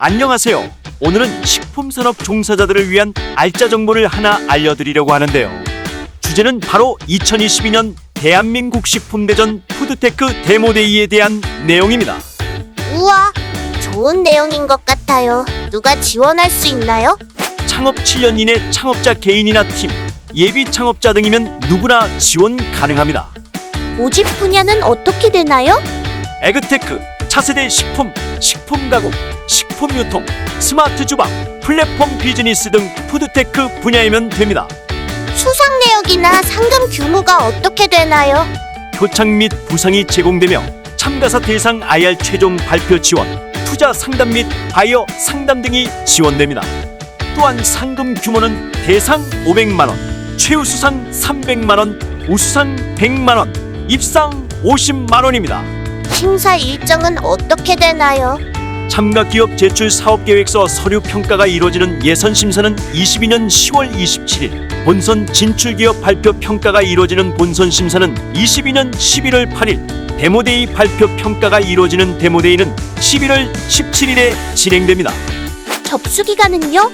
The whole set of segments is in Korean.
안녕하세요. 오늘은 식품산업 종사자들을 위한 알짜 정보를 하나 알려드리려고 하는데요. 주제는 바로 2022년 대한민국 식품대전 푸드테크 데모데이에 대한 내용입니다. 우와, 좋은 내용인 것 같아요. 누가 지원할 수 있나요? 창업 7년 이내 창업자 개인이나 팀, 예비 창업자 등이면 누구나 지원 가능합니다. 모집 분야는 어떻게 되나요? 에그테크, 차세대 식품, 식품 가공, 식품 유통, 스마트 주방, 플랫폼 비즈니스 등 푸드테크 분야이면 됩니다. 수상 내역이나 상금 규모가 어떻게 되나요? 표창 및 부상이 제공되며 참가사 대상 IR 최종 발표 지원, 투자 상담 및 바이어 상담 등이 지원됩니다. 또한 상금 규모는 대상 500만 원, 최우수상 300만 원, 우수상 100만 원, 입상 50만 원입니다. 심사 일정은 어떻게 되나요? 참가 기업 제출 사업 계획서 서류 평가가 이루어지는 예선 심사는 22년 10월 27일, 본선 진출 기업 발표 평가가 이루어지는 본선 심사는 22년 11월 8일, 데모데이 발표 평가가 이루어지는 데모데이는 11월 17일에 진행됩니다. 접수 기간은요?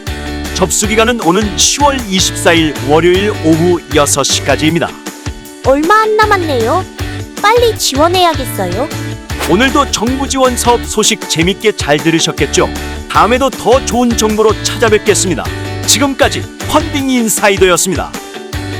접수 기간은 오는 10월 24일 월요일 오후 6시까지입니다. 얼마 안 남았네요. 빨리 지원해야겠어요. 오늘도 정부 지원 사업 소식 재밌게 잘 들으셨겠죠? 다음에도 더 좋은 정보로 찾아뵙겠습니다. 지금까지 펀딩 인사이더였습니다.